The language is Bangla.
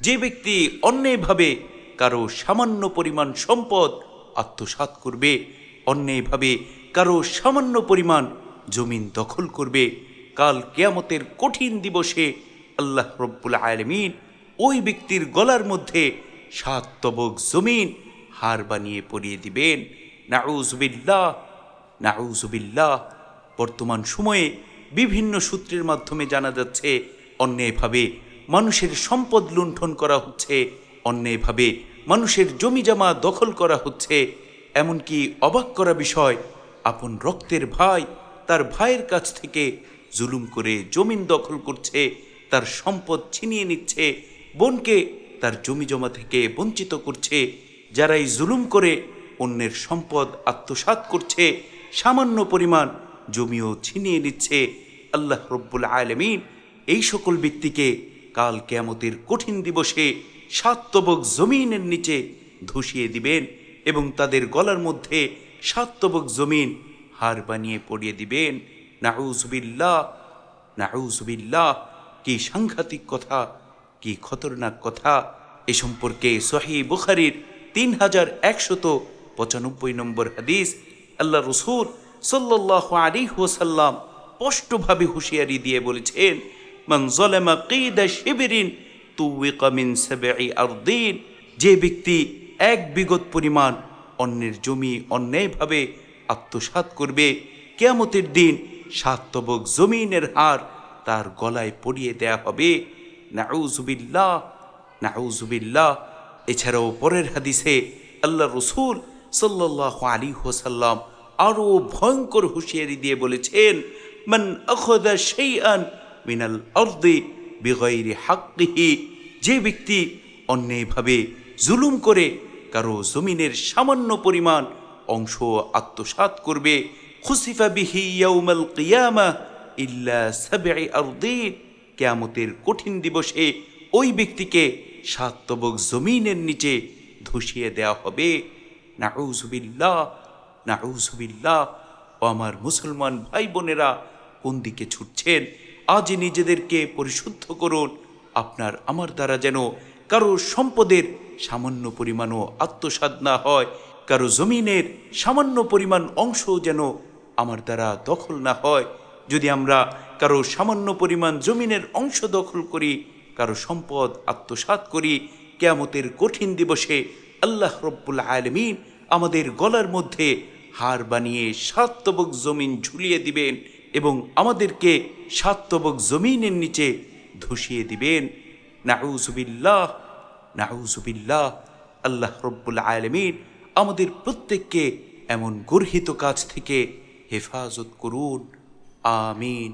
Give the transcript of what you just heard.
যে ব্যক্তি অন্যায়ভাবে কারও সামান্য পরিমাণ সম্পদ আত্মসাৎ করবে অন্যায়ভাবে কারও সামান্য পরিমাণ জমিন দখল করবে, কাল কেয়ামতের কঠিন দিবসে আল্লাহ রব্বুল আলমিন ওই ব্যক্তির গলার মধ্যে সাত তবক জমিন হার বানিয়ে পরিয়ে দিবেন। নাউজবিল্লাহ নাউজবিল্লাহ বর্তমান সময়ে বিভিন্ন সূত্রের মাধ্যমে জানা যাচ্ছে অন্যায়ভাবে মানুষের সম্পদ লুণ্ঠন করা হচ্ছে অন্যায়ভাবে, মানুষের জমিজমা দখল করা হচ্ছে, এমনকি অবাক করা বিষয়, আপন রক্তের ভাই তার ভাইয়ের কাছ থেকে জুলুম করে জমিন দখল করছে, তার সম্পদ ছিনিয়ে নিচ্ছে, বোনকে তার জমিজমা থেকে বঞ্চিত করছে যারা এই জুলুম করে অন্যের সম্পদ আত্মসাৎ করছে, সামান্য পরিমাণ জমিও ছিনিয়ে নিচ্ছে। আল্লাহ রব্বুল আলমিন এই সকল ব্যক্তিকে কাল কেয়ামতের কঠিন দিবসে সাতবক জমিনের নিচে ধসিয়ে দিবেন এবং তাদের গলার মধ্যে সাতবক জমিন হার বানিয়ে পড়িয়ে দিবেন। নাউজবিল্লাহ নাউজবিল্লাহ কি সাংঘাতিক কথা, কি খতরনাক কথা। এ সম্পর্কে সহি বুখারির তিন হাজার একশত পঁচানব্বই নম্বর হাদিস আল্লাহ রসুল সাল্লাহ আলী ওসাল্লাম স্পষ্টভাবে হুঁশিয়ারি দিয়ে বলেছেন মান জলেমা কিদা শিবিরিন তুউইকা মিন সাবঈ আরদিন। যে ব্যক্তি এক বিগত পরিমাণ অন্যের জমি অন্যায়ভাবে আত্মসাৎ করবে, কেয়ামতের দিন সাতবক জমিনের হার তার গলায় পরিয়ে দেয়া হবে। নাউজুবিল্লাহ নাউজুবিল্লাহ এছাড়াও পরের হাদিসে আল্লাহ রসুল সাল্লাহ আলী হোসাল্লাম আরও ভয়ঙ্কর হুঁশিয়ারি দিয়ে বলেছেন, মান আখদা শাইআন মিনাল আরদি বিগৈরি হাক্কিহি। যে ব্যক্তি অন্যায়ভাবে জুলুম করে, কারও জমিনের সামান্য পরিমাণ অংশ আত্মসাৎ করবে। খুসিফা বিহি ইয়াউমাল কিয়ামা ইল্লা সাবঈ আরদিন কেয়ামতের কঠিন দিবসে ওই ব্যক্তিকে সাত তবক জমিনের নিচে ধসিয়ে দেওয়া হবে। নাউজুবিল্লাহ নাউজুবিল্লাহ ও আমার মুসলমান ভাই বোনেরা কোন দিকে ছুটছেন? আজ নিজেদেরকে পরিশুদ্ধ করুন। আপনার আমার দ্বারা যেন কারও সম্পদের সামান্য পরিমাণও আত্মসাদ না হয়, কারও জমিনের সামান্য পরিমাণ অংশ যেন আমার দ্বারা দখল না হয়। যদি আমরা কারও সামান্য পরিমাণ জমিনের অংশ দখল করি, কারও সম্পদ আত্মসাৎ করি, কেয়ামতের কঠিন দিবসে আল্লাহ রব্বুল আলমিন আমাদের গলার মধ্যে হার বানিয়ে সাতবক জমিন ঝুলিয়ে দিবেন। এবং আমাদেরকে সাতবক জমিনের নিচে ধসিয়ে দিবেন। নাহুজুবিল্লাহ নাহুজুবিল্লাহ আল্লাহ রব্বুল আলমিন আমাদের প্রত্যেককে এমন গর্হিত কাজ থেকে হেফাজত করুন। আমিন।